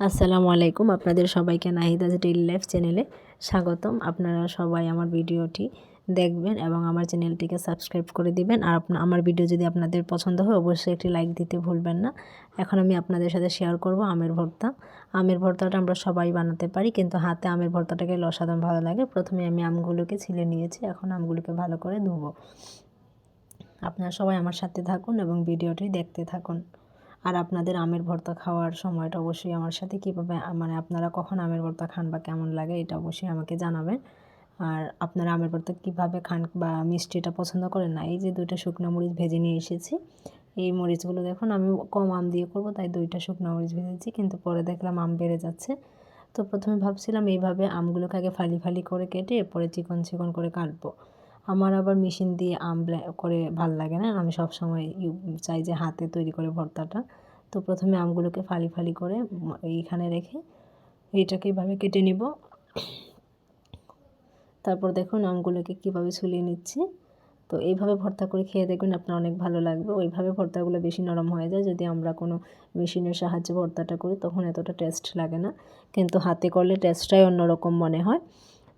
আসসালামু আলাইকুম। আপনাদের সবাইকে নাহিদাজ ডেইলি লাইফ চ্যানেলে স্বাগতম। আপনারা সবাই আমার ভিডিওটি দেখবেন এবং আমার চ্যানেলটিকে সাবস্ক্রাইব করে দিবেন। আর আমার ভিডিও যদি আপনাদের পছন্দ হয়, অবশ্যই একটি লাইক দিতে ভুলবেন না। এখন আমি আপনাদের সাথে শেয়ার করব আমের ভর্তা। আমের ভর্তাটা আমরা সবাই বানাতে পারি, কিন্তু হাতে আমের ভর্তাটাকে অসাধারণ ভালো লাগে। প্রথমে আমি আমগুলোকে ছিলে নিয়েছি, এখন আমগুলোকে ভালো করে ধুবো। আপনারা সবাই আমার সাথে থাকুন এবং ভিডিওটি দেখতে থাকুন। আর আপনাদের আমের ভর্তা খাওয়ার সময়টা অবশ্যই আমার সাথে কীভাবে মানে আপনারা কখন আমের ভর্তা খান বা কেমন লাগে এটা অবশ্যই আমাকে জানাবেন। আর আপনারা আমের ভর্তা কীভাবে খান বা মিষ্টিটা পছন্দ করেন না, এই যে দুইটা শুকনো মরিচ ভেজে নিয়ে এসেছি। এই মরিচগুলো দেখুন, আমি কম আম দিয়ে করব, তাই দুইটা শুকনো মরিচ ভেজেছি, কিন্তু পরে দেখলাম আম বেড়ে যাচ্ছে। তো প্রথমে ভাবছিলাম এইভাবে আমগুলোকে আগে ফালি ফালি করে কেটে পরে চিকন চিকন করে কাটবো। আমার আবার মেশিন দিয়ে আম করে ভালো লাগে না, আমি সব সময় চাই যে হাতে তৈরি করে ভর্তাটা। তো প্রথমে আমগুলোকে ফালি ফালি করে এইখানে রেখে এইটাকে এভাবে কেটে নিব। তারপর দেখুন আমগুলোকে কীভাবে ছুলিয়ে নিচ্ছি। তো এইভাবে ভর্তা করে খেয়ে দেখবেন আপনার অনেক ভালো লাগবে। ওইভাবে ভর্তাগুলো বেশি নরম হয়ে যায়। যদি আমরা কোনো মেশিনের সাহায্যে ভর্তাটা করি তখন এতটা টেস্ট লাগে না। কিন্তু হাতে করলে টেস্টটাই অন্যরকম মনে হয়।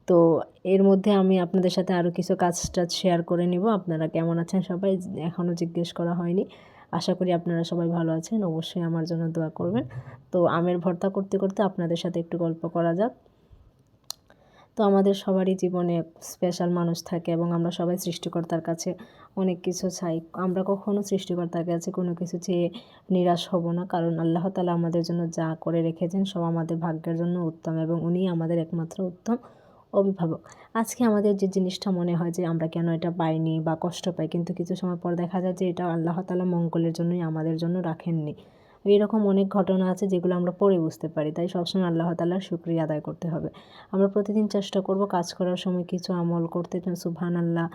তো এর মধ্যে আমি আপনাদের সাথে আরও কিছু কাজ টাজ শেয়ার করে নিব। আপনারা কেমন আছেন সবাই এখনও জিজ্ঞেস করা হয়নি। আশা করি আপনারা সবাই ভালো আছেন। অবশ্যই আমার জন্য দোয়া করবেন। তো আমের ভর্তা করতে করতে আপনাদের সাথে একটু গল্প করা যাক। তো আমাদের সবারই জীবনে স্পেশাল মানুষ থাকে এবং আমরা সবাই সৃষ্টিকর্তার কাছে অনেক কিছু চাই। আমরা কখনও সৃষ্টিকর্তার কাছে কোনো কিছু চেয়ে নিরাশ হব না। কারণ আল্লাহ তালা আমাদের জন্য যা করে রেখেছেন সব আমাদের ভাগ্যের জন্য উত্তম এবং উনি আমাদের একমাত্র উত্তম। অভিভাবক। আজকে আমাদের যে জিনিসটা মনে হয় যে আমরা কেন এটা পাইনি বা কষ্ট পাই, কিন্তু কিছু সময় পর দেখা যায় যে এটা আল্লাহ তালা মঙ্গলের জন্যই আমাদের জন্য রাখেননি। এরকম অনেক ঘটনা আছে যেগুলো আমরা পরে বুঝতে পারি, তাই সবসময় আল্লাহ তাল্লাহ শুক্রিয়া আদায় করতে হবে। আমরা প্রতিদিন চেষ্টা করব কাজ করার সময় কিছু আমল করতে সুবহান আল্লাহ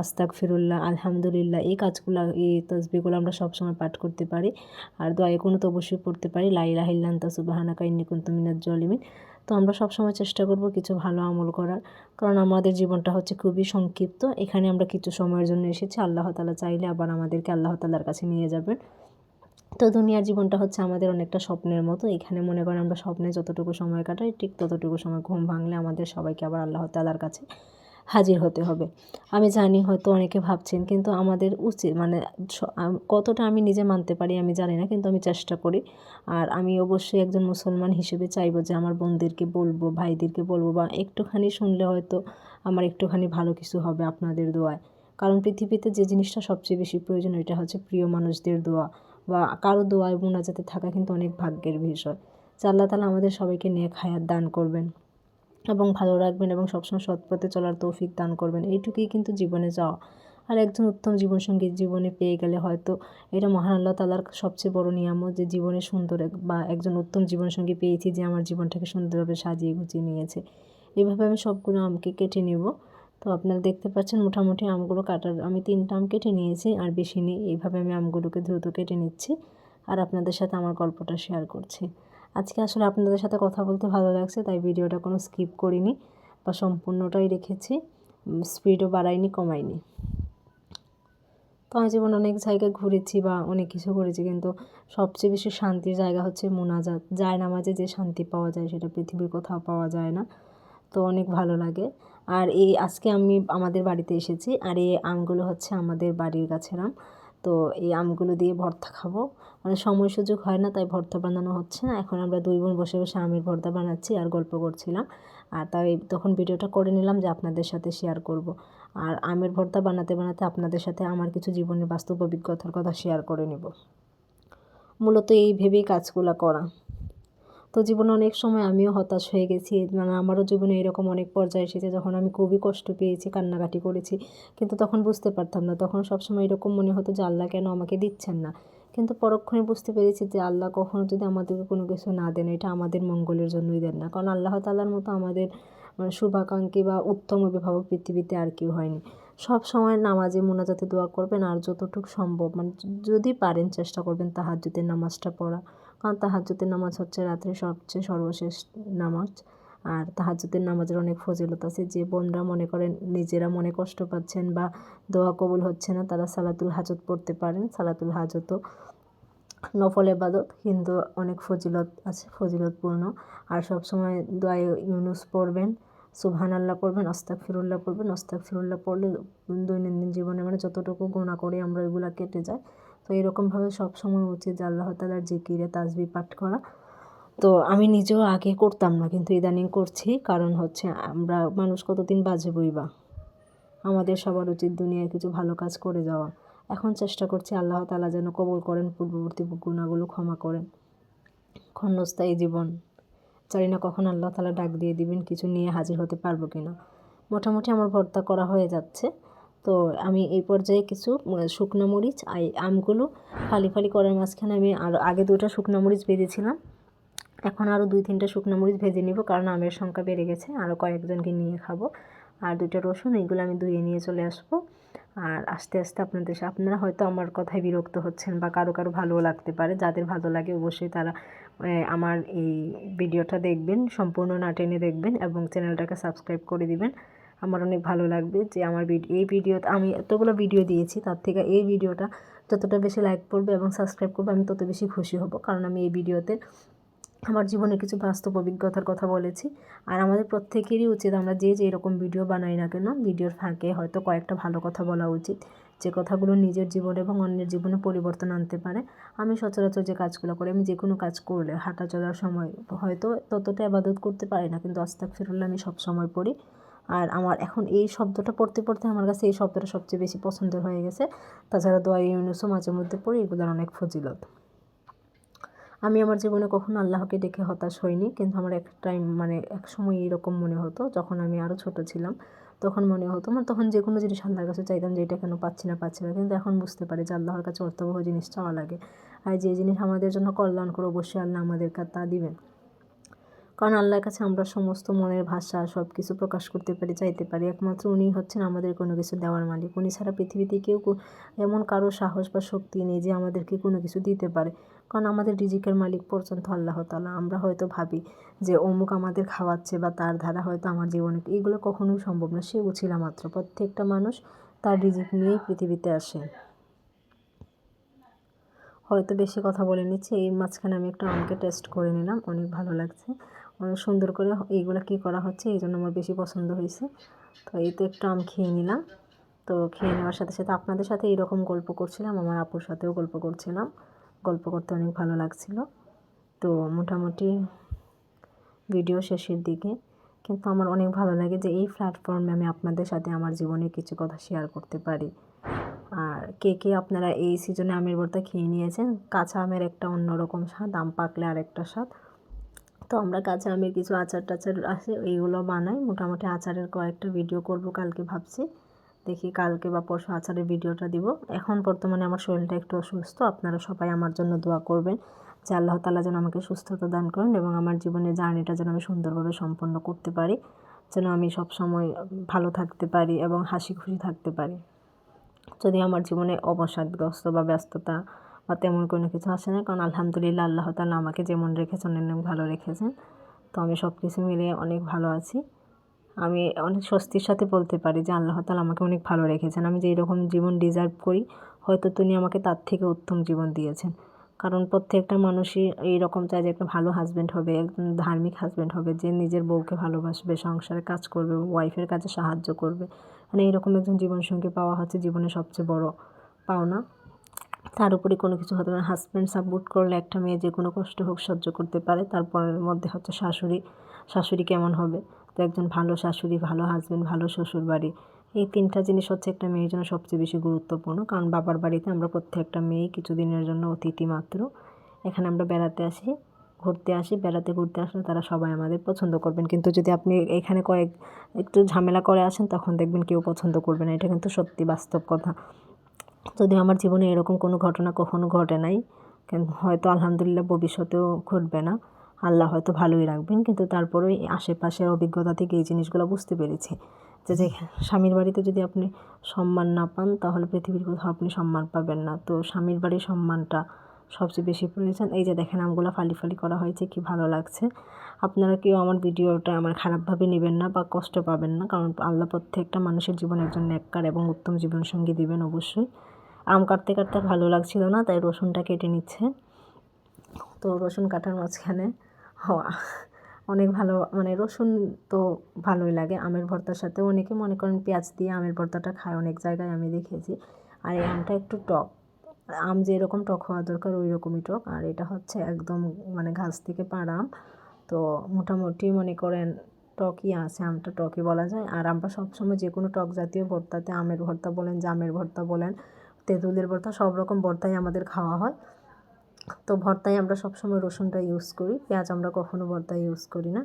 অস্তাক ফিরুল্লাহ আলহামদুলিল্লাহ, এই কাজগুলো, এই তসবিগুলো আমরা সবসময় পাঠ করতে পারি। আর দোয়া কোনো তো অবশ্যই পড়তে পারি লাইলাহিল্লান তা সুবাহানাকা ইন্নিকুন্ত মিনাজ জলিমিন। তো আমরা সবসময় চেষ্টা করব কিছু ভালো আমল করার। কারণ আমাদের জীবনটা হচ্ছে খুবই সংক্ষিপ্ত। এখানে আমরা কিছু সময়ের জন্য এসেছি। আল্লাহ তালা চাইলে আবার আমাদেরকে আল্লাহ তালার কাছে নিয়ে যাবেন। তো দুনিয়ার জীবনটা হচ্ছে আমাদের অনেকটা স্বপ্নের মতো। এখানে মনে করেন আমরা স্বপ্নে যতটুকু সময় কাটাই, ঠিক ততটুকু সময় ঘুম ভাঙলে আমাদের সবাইকে আবার আল্লাহ তালার কাছে হাজির হতে হবে। আমি জানি হয়তো অনেকে ভাবছেন, কিন্তু আমাদের উচিত মানে কতটা আমি নিজে মানতে পারি আমি জানি না, কিন্তু আমি চেষ্টা করি। আর আমি অবশ্যই একজন মুসলমান হিসেবে চাইব যে আমার বোনদেরকে বলব, ভাইদেরকে বলব, বা একটুখানি শুনলে হয়তো আমার একটুখানি ভালো কিছু হবে আপনাদের দোয়ায়। কারণ পৃথিবীতে যে জিনিসটা সবচেয়ে বেশি প্রয়োজন ওইটা হচ্ছে প্রিয় মানুষদের দোয়া, বা কারও দোয়ায় মোনাজাতে থাকা কিন্তু অনেক ভাগ্যের বিষয়। আল্লাহ তালা আমাদের সবাইকে নেক হায়াত দান করবেন। এবং ভালো রাখবেন এবং সবসময় সৎ পথে চলার তৌফিক দান করবেন। এইটুকুই কিন্তু জীবনে যাওয়া আর একজন উত্তম জীবনসঙ্গী জীবনে পেয়ে গেলে হয়তো এটা মহান আল্লাহ তালার সবচেয়ে বড় নিয়ামত যে জীবনে সুন্দর বা একজন উত্তম জীবনসঙ্গী পেয়েছি যে আমার জীবনটাকে সুন্দরভাবে সাজিয়ে গুছিয়ে নিয়েছে। এভাবে আমি সবগুলো আমকে কেটে নেব। তো আপনারা দেখতে পাচ্ছেন মোটামুটি আমগুলো কাটার, আমি তিনটা আম কেটে নিয়েছি আর বেশি নেই। এইভাবে আমি আমগুলোকে দ্রুত কেটে নিচ্ছি। আর আপনাদের সাথে আমার গল্পটা শেয়ার করছি। আজকে আসলে আপনাদের সাথে কথা বলতে ভালো লাগছে, তাই ভিডিওটা কোনো স্কিপ করিনি বা সম্পূর্ণটাই রেখেছি। স্পিডও বাড়াইনি, কমাইনি। তো আমি যেমন অনেক জায়গায় ঘুরেছি বা অনেক কিছু করেছি, কিন্তু সবচেয়ে বেশি শান্তির জায়গা হচ্ছে মোনাজাত। যায় নামাজে যে শান্তি পাওয়া যায়, সেটা পৃথিবীর কোথাও পাওয়া যায় না। তো অনেক ভালো লাগে। আর এই আজকে আমি আমাদের বাড়িতে এসেছি, আর এই আমগুলো হচ্ছে আমাদের বাড়ির গাছের আম। তো এই আমগুলো দিয়ে ভর্তা খাব। মানে সময় সুযোগ হয় না, তাই ভর্তা বানানো হচ্ছে না। এখন আমরা দুই বোন বসে বসে আমের ভর্তা বানাচ্ছি আর গল্প করছিলাম। আর তাই তখন ভিডিওটা করে নিলাম যে আপনাদের সাথে শেয়ার করব। আর আমের ভর্তা বানাতে বানাতে আপনাদের সাথে আমার কিছু জীবনের বাস্তব অভিজ্ঞতার কথা শেয়ার করে নেব। মূলত এই ভেবেই কাজগুলো করা। তো জীবনে অনেক সময় আমিও হতাশ হয়ে গেছি। মানে আমারও জীবনে এরকম অনেক পর্যায়ে এসেছে যখন আমি খুবই কষ্ট পেয়েছি, কান্নাকাটি করেছি। কিন্তু তখন বুঝতে পারতাম না। তখন সবসময় এরকম মনে হতো যে আল্লাহ কেন আমাকে দিচ্ছেন না? কিন্তু পরক্ষণে বুঝতে পেরেছি যে আল্লাহ কখনও যদি আমাদেরকে কোনো কিছু না দেন, এটা আমাদের মঙ্গলের জন্যই দেন না। কারণ আল্লাহ তাল্লার মতো আমাদের মানে শুভাকাঙ্ক্ষী বা উত্তম অভিভাবক পৃথিবীতে আর কেউ হয়নি। সব সময় নামাজে মোনাজাতে দোয়া করবেন আর যতটুকু সম্ভব। মানে যদি পারেন চেষ্টা করবেন তাহাজ্জুদের নামাজটা পড়া। কারণ তাহাজ্জুদের নামাজ হচ্ছে রাত্রে সবচেয়ে সর্বশেষ নামাজ। আর তাহাজ্জুদের নামাজের অনেক ফজিলত আছে। যে বোনরা মনে করেন নিজেরা মনে কষ্ট পাচ্ছেন বা দোয়া কবুল হচ্ছে না, তারা সালাতুল হাজত পড়তে পারেন। সালাতুল হাজতও নফল এবাদত কিন্তু অনেক ফজিলত আছে, ফজিলতপূর্ণ। আর সবসময় দোয়া ইউনুস পড়বেন সুবহান আল্লাহ পড়বেন অস্তাক ফিরুল্লাহ পড়বেন। অস্তাক ফিরুল্লাহ পড়লে দৈনন্দিন জীবনে মানে যতটুকু গোনা করে আমরা ওইগুলো কেটে যায়। তো এরকমভাবে সবসময় উচিত আল্লাহ তালার জিকিরে তাজবি পাঠ করা। তো আমি নিজেও আগে করতাম না, কিন্তু ইদানিং করছি। কারণ হচ্ছে আমরা মানুষ কতদিন বাজে বা? আমাদের সবার উচিত দুনিয়ায় কিছু ভালো কাজ করে যাওয়া। এখন চেষ্টা করছি আল্লাহ তালা যেন কবল করেন, পূর্ববর্তী গুণাগুলো ক্ষমা করেন। ক্ষণস্থায়ী জীবন। জানি না কখন আল্লাহ তালা ডাক দিয়ে দিবেন, কিছু নিয়ে হাজির হতে পারব কি না মোটামুটি আমার ভর্তা করা হয়ে যাচ্ছে। তো আমি এই পর্যায়ে কিছু শুকনো মরিচ এই আমগুলো ফালি ফালি করার মাঝখানে আমি আর আগে দুটো শুকনো মরিচ ভেজেছিলাম। এখন আরও দুই তিনটা শুকনো মরিচ ভেজে নিব কারণ আমের সংখ্যা বেড়ে গেছে। আরও কয়েকজনকে নিয়ে খাব। আর দুইটা রসুন এইগুলো আমি ধুয়ে নিয়ে চলে আসব। আর আস্তে আস্তে আপনাদের আপনারা হয়তো আমার কথায় বিরক্ত হচ্ছেন বা কারও কারও ভালোও লাগতে পারে। যাদের ভালো লাগে অবশ্যই তারা আমার এই ভিডিওটা দেখবেন, সম্পূর্ণ না টেনে দেখবেন এবং চ্যানেলটাকে সাবস্ক্রাইব করে দিবেন। আমার অনেক ভালো লাগবে যে আমার এই ভিডিও, আমি এতগুলো ভিডিও দিয়েছি, তার থেকে এই ভিডিওটা যতটা বেশি লাইক করবে এবং সাবস্ক্রাইব করবে, আমি তত বেশি খুশি হব। কারণ আমি এই ভিডিওতে আমার জীবনে কিছু বাস্তব অভিজ্ঞতার কথা বলেছি। আর আমাদের প্রত্যেকেরই উচিত আমরা যে যে এরকম ভিডিও বানাই না কেন, ভিডিওর ফাঁকে হয়তো কয়েকটা ভালো কথা বলা উচিত। যে কথাগুলো নিজের জীবনে এবং অন্যের জীবনে পরিবর্তন আনতে পারে। আমি সচরাচর যে কাজগুলো করি, আমি যে কোনো কাজ করলে হাঁটা চলার সময় হয়তো ততটা আবাদত করতে পারি না, কিন্তু আস্তাক ফিরুল্লাহ আমি সব সময় পড়ি। আর আমার এখন এই শব্দটা পড়তে পড়তে আমার কাছে এই শব্দটা সবচেয়ে বেশি পছন্দের হয়ে গেছে। তাছাড়া দোয়া ইউনুসও মাঝে মধ্যে পড়ি, এগুলোর অনেক ফজিলত। আমি আমার জীবনে কখনো আল্লাহকে ডেকে হতাশ হইনি, কিন্তু আমার এক টাইম মানে এক সময় এরকম মনে হতো, যখন আমি আরও ছোট ছিলাম, তখন মনে হতো মানে তখন যে কোনো জিনিস আল্লাহর কাছে চাইতাম যে এটা কেন পাচ্ছি না পাচ্ছি না, কিন্তু এখন বুঝতে পারি যে আল্লাহর কাছে অর্থবহ জিনিস চাওয়া লাগে। আর যে জিনিস আমাদের জন্য কল্যাণ করে অবশ্যই আল্লাহ আমাদেরকে তা দিবেন। কারণ আল্লাহর কাছে আমরা সমস্ত মনের ভাষা সব কিছু প্রকাশ করতে পারি, চাইতে পারি। একমাত্র উনি হচ্ছেন আমাদের কোনো কিছু দেওয়ার মালিক। উনি ছাড়া পৃথিবীতে কেউ এমন কারও সাহস বা শক্তি নেই যে আমাদেরকে কোনো কিছু দিতে পারে। কারণ আমাদের রিজিকের মালিক পর্যন্ত আল্লাহ তালা আমরা হয়তো ভাবি যে অমুক আমাদের খাওয়াচ্ছে বা তার ধারা হয়তো আমার জীবনে এগুলো কখনোই সম্ভব না। সে উছিলা মাত্র, প্রত্যেকটা মানুষ তার রিজিক নিয়েই পৃথিবীতে আসে। হয়তো বেশি কথা বলে নিচ্ছি, এই মাঝখানে আমি একটু আমকে টেস্ট করে নিলাম, অনেক ভালো লাগছে। সুন্দর করে এইগুলো কী করা হচ্ছে এই জন্য আমার বেশি পছন্দ হয়েছে। তো এই তো একটু আম খেয়ে নিলাম। তো খেয়ে নেওয়ার সাথে সাথে আপনাদের সাথে এইরকম গল্প করছিলাম, আমার আপুর সাথেও গল্প করছিলাম। গল্প করতে অনেক ভালো লাগছিল। তো মোটামুটি ভিডিও শেষের দিকে। কিন্তু আমার অনেক ভালো লাগে যে এই প্ল্যাটফর্মে আমি আপনাদের সাথে আমার জীবনে কিছু কথা শেয়ার করতে পারি। আর কে কে আপনারা এই সিজনে আমের ভর্তা খেয়ে নিয়েছেন? কাঁচা আমের একটা অন্যরকম স্বাদ, আম পাকলে আরেকটা স্বাদ। তো আমরা কাঁচা আমের কিছু আচার টাচার আছে, এইগুলো বানাই। মোটামুটি আচারের কয়েকটা ভিডিও করব কালকে ভাবছি। দেখি কালকে বা পরশু আচারের ভিডিওটা দিব। এখন বর্তমানে আমার শরীরটা একটু অসুস্থ, আপনারা সবাই আমার জন্য দোয়া করবেন। যে আল্লাহ তালা যেন আমাকে সুস্থতা দান করেন এবং আমার জীবনের জার্নিটা যেন আমি সুন্দরভাবে সম্পন্ন করতে পারি, যেন আমি সব সময় ভালো থাকতে পারি এবং হাসি খুশি থাকতে পারি। যদি আমার জীবনে অবসাদগ্রস্ত বা ব্যস্ততা বা তেমন কোনো কিছু আসে না। কারণ আলহামদুলিল্লাহ আল্লাহ তালা আমাকে যেমন রেখেছেন, অনেক ভালো রেখেছেন। তো আমি সব কিছু মিলিয়ে অনেক ভালো আছি। আমি অনেক স্বস্তির সাথে বলতে পারি যে আল্লাহ তালা আমাকে অনেক ভালো রেখেছেন। আমি যে এরকম জীবন ডিজার্ভ করি, হয়তো তিনি আমাকে তার থেকে উত্তম জীবন দিয়েছেন। কারণ প্রত্যেকটা মানুষই এইরকম চায় যে একটা ভালো হাজব্যান্ড হবে, একজন ধার্মিক হাজব্যান্ড হবে, যে নিজের বউকে ভালোবাসবে, সংসারে কাজ করবে ওয়াইফের কাজে সাহায্য করবে। মানে এইরকম একজন জীবনসঙ্গী পাওয়া হচ্ছে জীবনের সবচেয়ে বড় পাওনা। তার উপরে কোনো কিছু হতে পারে হাজব্যান্ড সাপোর্ট করলে একটা মেয়ে যে কোনো কষ্ট হোক সহ্য করতে পারে তারপরের মধ্যে হচ্ছে শাশুড়ি শাশুড়ি কেমন হবে? তো একজন ভালো শাশুড়ি, ভালো হাজব্যান্ড ভালো শ্বশুর বাড়ি এই তিনটা জিনিস হচ্ছে একটা মেয়ের জন্য সবচেয়ে বেশি গুরুত্বপূর্ণ। কারণ বাবার বাড়িতে আমরা প্রত্যেকটা মেয়ে কিছুদিনের জন্য অতিথি মাত্র। এখানে আমরা বেড়াতে আসি, ঘুরতে আসি, বেড়াতে ঘুরতে আসলে তারা সবাই আমাদের পছন্দ করবেন। কিন্তু যদি আপনি এখানে কয়েক, একটু ঝামেলা করে আসেন, তখন দেখবেন কেউ পছন্দ করবে না। এটা কিন্তু সত্যি বাস্তব কথা। যদি আমার জীবনে এরকম কোনো ঘটনা কখনো ঘটে নাই হয়তো আলহামদুলিল্লাহ ভবিষ্যতেও ঘটবে না। আল্লাহ হয়তো ভালোই রাখবেন, কিন্তু তারপরেই আশেপাশের অভিজ্ঞতা থেকে এই জিনিসগুলো বুঝতে পেরেছি। যে যে স্বামীর বাড়িতে যদি আপনি সম্মান না পান, তাহলে পৃথিবীর কোথাও আপনি সম্মান পাবেন না। তো স্বামীর বাড়ির সম্মানটা সবচেয়ে বেশি প্রয়োজন। এই যে দেখেন আমগুলো ফালি ফালি করা হয়েছে, কি ভালো লাগছে। আপনারা কেউ আমার ভিডিওটা আমার খারাপভাবে নেবেন না বা কষ্ট পাবেন না, কারণ আল্লাহ প্রত্যেকটা মানুষের জীবনে একজন ন্যাক্কার এবং উত্তম জীবনসঙ্গী দিবেন অবশ্যই। আম কাটতে কাটতে ভালো লাগছিল না, তাই রসুনটা কেটে নিচ্ছে। তো রসুন কাটার মাঝখানে হওয়া। অনেক ভালো মানে রসুন তো ভালোই লাগে আমের ভর্তার সাথে। অনেকে মনে করেন পেঁয়াজ দিয়ে আমের ভর্তাটা খায়, অনেক জায়গায় আমি দেখেছি। আর এই আমটা একটু টক। আম যেরকম টক হওয়া দরকার ওই রকমই টক। আর এটা হচ্ছে একদম মানে ঘাস থেকে পাড়া আম। তো মোটামুটি মনে করেন টকই আছে, আমটা টকই বলা যায়। আর আমরা সবসময় যে কোনো টক জাতীয় ভর্তাতে আমের ভর্তা বলেন, জামের ভর্তা বলেন তেঁতুলের ভর্তা, সব রকম ভর্তাই আমাদের খাওয়া হয়। তো ভর্তায় আমরা সবসময় রসুনটা ইউজ করি, পেঁয়াজ আমরা কখনো ভর্তায় ইউজ করি না।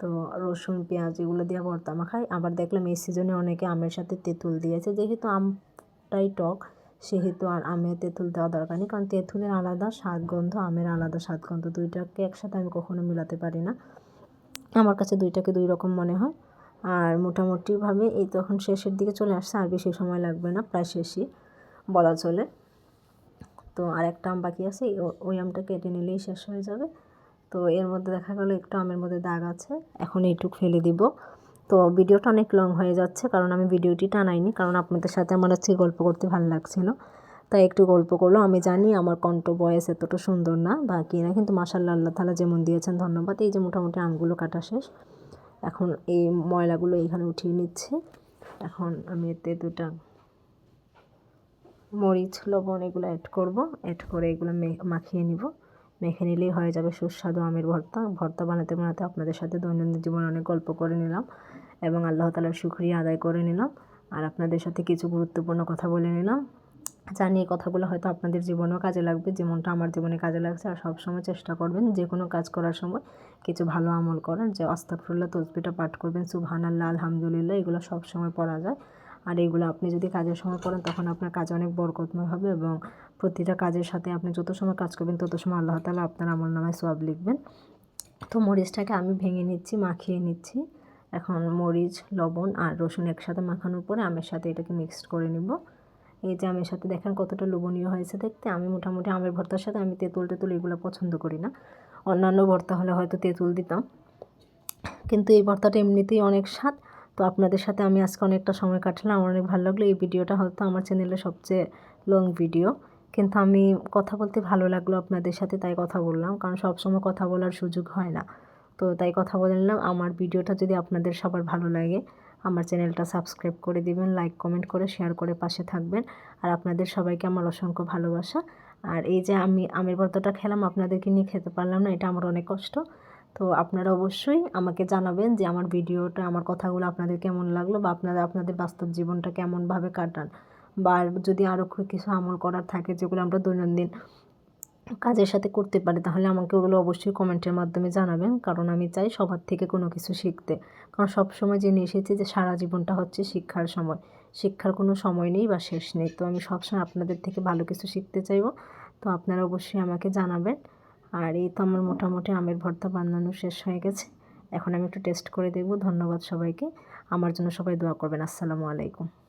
তো রসুন, পেঁয়াজ এগুলো দিয়ে ভর্তা মাখাই আবার দেখলাম এই সিজনে অনেকে আমের সাথে তেঁতুল দিয়েছে। যেহেতু আমটাই টক, সেহেতু আর আমে তেঁতুল দেওয়া দরকার নেই। কারণ তেঁতুলের আলাদা স্বাদ গন্ধ, আমের আলাদা স্বাদ গন্ধ। দুইটাকে একসাথে আমি কখনো মিলাতে পারি না। আমার কাছে দুইটাকে দুই রকম মনে হয়। আর মোটামুটিভাবে এই তখন শেষের দিকে চলে আসছে, আর বেশি সময় লাগবে না, প্রায় শেষই। বলা চলে। তো আর একটা আম বাকি আছে ওই আমটা কেটে নিলেই শেষ হয়ে যাবে। তো এর মধ্যে দেখা গেলো একটু আমের মধ্যে দাগ আছে, এখন এইটুক ফেলে দিব। তো ভিডিওটা অনেক লং হয়ে যাচ্ছে, কারণ আমি ভিডিওটি টানাইনি, কারণ আপনাদের সাথে আমার আজকে গল্প করতে ভালো লাগছিল। তাই একটু গল্প করল, আমি জানি আমার কণ্ঠ বয়স এতটা সুন্দর না বা কি না কিন্তু মাসাল্লাহ আল্লাহ তালা যেমন দিয়েছেন ধন্যবাদ, এই যে মোটামুটি আমগুলো কাটা শেষ। এখন এই ময়লাগুলো এইখানে উঠিয়ে নিচ্ছে, এখন আমি এতে দুটা মরিচ, লবণ এগুলো অ্যাড করব। অ্যাড করে এগুলো মাখিয়ে নিব। মেখে নিলেই হয়ে যাবে সুস্বাদু আমের ভর্তা। ভর্তা বানাতে বানাতে আপনাদের সাথে দৈনন্দিন জীবনে অনেক গল্প করে নিলাম এবং আল্লাহ তালার সুক্রিয়া আদায় করে নিলাম। আর আপনাদের সাথে কিছু গুরুত্বপূর্ণ কথা বলে নিলাম। জানি এই কথাগুলো হয়তো আপনাদের জীবনেও কাজে লাগবে, যেমনটা আমার জীবনে কাজে লাগছে। আর সবসময় চেষ্টা করবেন যে কোনো কাজ করার সময় কিছু ভালো আমল করেন যে আস্তাকফুল্লাহ তসবিটা পাঠ করবেন সুবহান আল্লাহ আলহামদুলিল্লাহ, এগুলো সবসময় পড়া যায়। আর এগুলো আপনি যদি কাজের সময় করেন, তখন আপনার কাজ অনেক বরকতময় হবে এবং প্রতিটা কাজের সাথে আপনি যত সময় কাজ করবেন, তত সময় আল্লাহ তালা আপনার আমল নামায় সব লিখবেন। তো মরিচটাকে আমি ভেঙে নিচ্ছি, মাখিয়ে নিচ্ছি। এখন মরিচ, লবণ আর রসুন একসাথে মাখানোর পরে আমের সাথে এটাকে মিক্সড করে নিব। এই যে আমের সাথে দেখেন কতটা লোভনীয় হয়েছে দেখতে। আমি মোটামুটি আমের ভর্তার সাথে আমি তেঁতুল টেতুল এগুলো পছন্দ করি না। অন্যান্য ভর্তা হলে হয়তো তেঁতুল দিতাম। কিন্তু এই ভর্তাটা এমনিতেই অনেক স্বাদ। তো আপনাদের সাথে আমি আজকে অনেকটা সময় কাটলাম আমার অনেক ভালো লাগল। এই ভিডিওটা হয়তো আমার চ্যানেলের সবচেয়ে লং ভিডিও কিন্তু আমি কথা বলতে ভালো লাগল আপনাদের সাথে, তাই কথা বললাম। কারণ সবসময় কথা বলার সুযোগ হয় না। তো তাই কথা বলে নিলাম। আমার ভিডিওটা যদি আপনাদের সবার ভালো লাগে, আমার চ্যানেলটা সাবস্ক্রাইব করে দিবেন লাইক কমেন্ট করে শেয়ার করে পাশে থাকবেন। আর আপনাদের সবাইকে আমার অসংখ্য ভালোবাসা। আর এই যে আমি আমের ভর্তাটা খেলাম, আপনাদেরকে নিয়ে খেতে পারলাম না, এটা আমার অনেক কষ্ট। তো আপনারা অবশ্যই আমাকে জানাবেন যে আমার ভিডিওটা, আমার কথাগুলো আপনাদের কেমন লাগল বা আপনারা আপনাদের বাস্তব জীবনটা কেমনভাবে কাটান। বা যদি আরও কিছু আমল করার থাকে যেগুলো আমরা দৈনন্দিন কাজের সাথে করতে পারি, তাহলে আমাকে ওগুলো অবশ্যই কমেন্টের মাধ্যমে জানাবেন। কারণ আমি চাই সবার থেকে কোনো কিছু শিখতে। কারণ সব সময় জেনে এসেছি যে সারা জীবনটা হচ্ছে শিক্ষার সময়। শিক্ষার কোনো সময় নেই বা শেষ নেই। তো আমি সবসময় আপনাদের থেকে ভালো কিছু শিখতে চাইব। তো আপনারা অবশ্যই আমাকে জানাবেন। আর এই তো আমার মোটামুটি আমের ভর্তা বানানো শেষ হয়ে গেছে। এখন আমি একটু টেস্ট করে দেখব। ধন্যবাদ সবাইকে। আমার জন্য সবাই দোয়া করবেন। আসসালামু আলাইকুম।